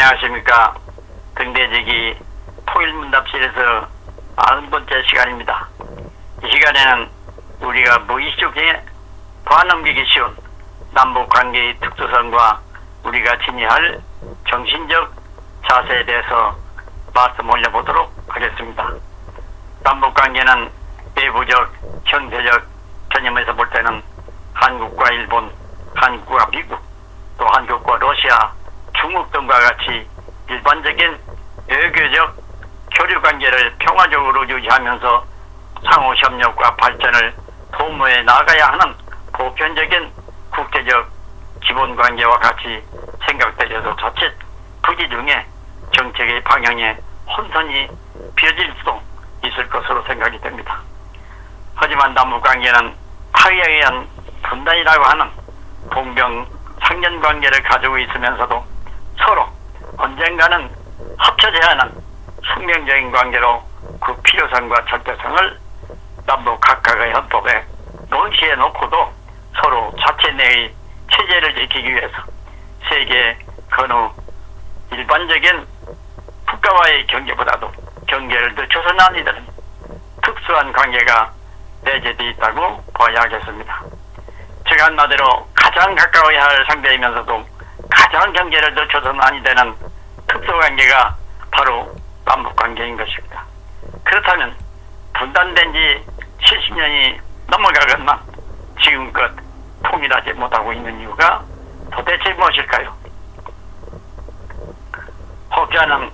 안녕하십니까. 등대지기 통일문답실에서 아흔 번째 시간입니다. 이 시간에는 우리가 무의식 중에 과넘기기 쉬운 남북 관계의 특수성과 우리가 지녀야 할 정신적 자세에 대해서 말씀 올려보도록 하겠습니다. 남북 관계는 내부적, 형태적 개념에서 볼 때는 한국과 일본, 한국과 미국, 또 한국과 러시아, 중국 등과 같이 일반적인 외교적 교류 관계를 평화적으로 유지하면서 상호 협력과 발전을 도모해 나가야 하는 보편적인 국제적 기본 관계와 같이 생각되어도 자칫 부지 중에 정책의 방향에 혼선이 빚어질 수도 있을 것으로 생각이 됩니다. 하지만 남북 관계는 타의에 의한 분단이라고 하는 동병 상년 관계를 가지고 있으면서도 서로 언젠가는 합쳐져야 하는 숙명적인 관계로 그 필요성과 절대성을 남북 각각의 헌법에 명시해 놓고도 서로 자체 내의 체제를 지키기 위해서 세계 그 어느 일반적인 국가와의 경계보다도 경계를 늦춰서는 아니더는 특수한 관계가 내재되어 있다고 봐야 하겠습니다. 즉 한마디로 가장 가까워야 할 상대이면서도 가장 경계를 늦춰서는 아니 되는 특수관계가 바로 남북관계인 것입니다. 그렇다면 분단된 지 70년이 넘어가건만 지금껏 통일하지 못하고 있는 이유가 도대체 무엇일까요? 혹자는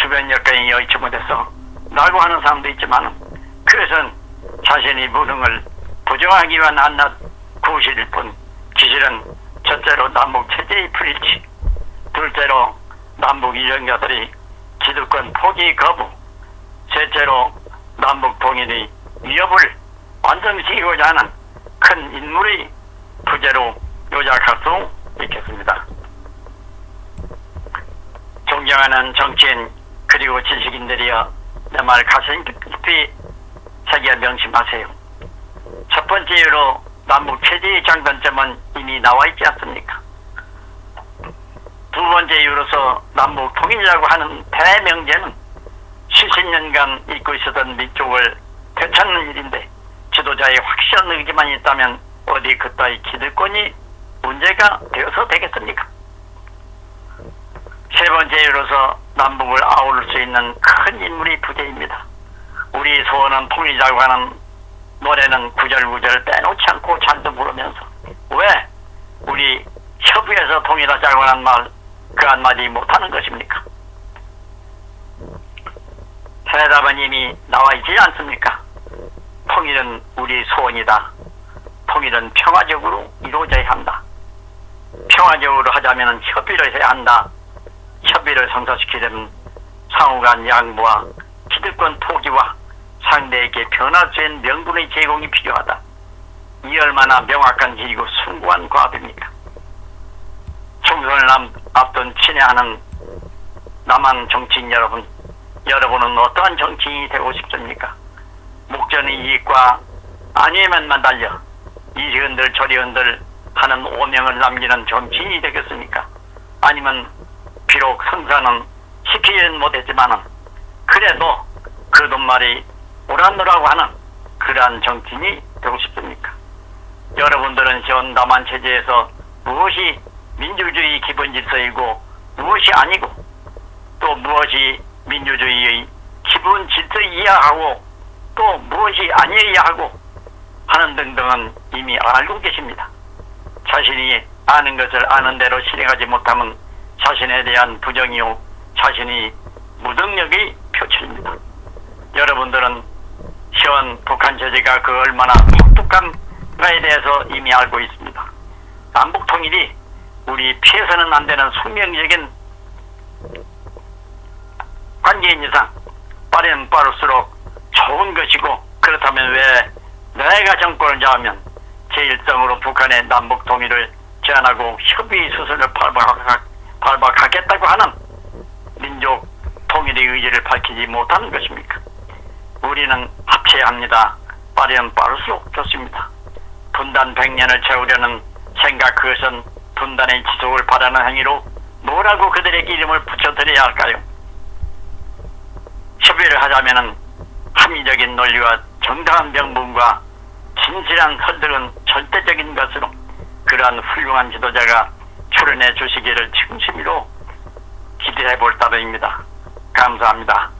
주변 여건이 여의치 못해서 라고 하는 사람도 있지만 그것은 자신이 무능을 부정하기 위한 한낱 구실일 뿐 기실은 첫째로 남북 체제의 불일치 둘째로 남북 이정자들이 기득권 포기 거부 셋째로 남북 통일의 위협을 완성시키고자 하는 큰 인물의 부재로 요약할 수 있겠습니다. 존경하는 정치인 그리고 지식인들이여 내 말 가슴 깊이 새겨 명심하세요. 첫 번째 이유로 남북 체제의 장단점은 나와 있지 않습니까? 두 번째 이유로서 남북 통일이라고 하는 대명제는 70년간 잊고 있었던 민족을 되찾는 일인데 지도자의 확실한 의지만 있다면 어디 그따위 기득권이 문제가 되어서 되겠습니까? 세 번째 이유로서 남북을 아우를 수 있는 큰 인물이 부재입니다. 우리 소원은 통일이라고 하는 노래는 구절구절 빼놓지 않고 잔뜩 부르면서 왜 협의해서 통일하자고 하는 말그 한마디 못하는 것입니까? 대답은 이미 나와 있지 않습니까? 통일은 우리 소원이다. 통일은 평화적으로 이루어져야 한다. 평화적으로 하자면 협의를 해야 한다. 협의를 성사시키려면 상호간 양보와 기득권 포기와 상대에게 있는 명분의 제공이 필요하다. 이 얼마나 명확한 일이고 숭고한 과업입니까? 총선을 남, 앞둔 친애하는 남한 정치인 여러분, 여러분은 어떠한 정치인이 되고 싶습니까? 목전의 이익과 아니면만 달려 이리 흔들 저리 흔들 하는 오명을 남기는 정치인이 되겠습니까? 아니면 비록 성사는 시키지는 못했지만은 그래도 그 돈 말이 오란노라고 하는 그러한 정치인이 되고 싶습니까? 여러분들은 현 남한 체제에서 무엇이 민주주의 기본 질서이고 무엇이 아니고 또 무엇이 민주주의의 기본 질서 이해하고 또 무엇이 아니어야 하고 하는 등등은 이미 알고 계십니다. 자신이 아는 것을 아는 대로 실행하지 못하면 자신에 대한 부정이요 자신이 무능력의 표출입니다. 여러분들은 현 북한 체제가 그 얼마나 혹독한가에 대해서 이미 알고 있습니다. 남북 통일이 우리 피해서는 안 되는 숙명적인 관계인 이상 빠르면 빠를수록 좋은 것이고 그렇다면 왜 내가 정권을 잡으면 제1성으로 북한의 남북 통일을 제안하고 협의 수순을 발박, 발박 하겠다고 하는 민족 통일의 의지를 밝히지 못하는 것입니까? 우리는 합쳐야 합니다. 빠르면 빠를수록 좋습니다. 분단 100년을 채우려는 생각 그것은 분단의 지속을 바라는 행위로 뭐라고 그들에게 이름을 붙여드려야 할까요? 협의를 하자면은 합리적인 논리와 정당한 명분과 진실한 설득은 절대적인 것으로 그러한 훌륭한 지도자가 출연해 주시기를 진심으로 기대해 볼 따름입니다. 감사합니다.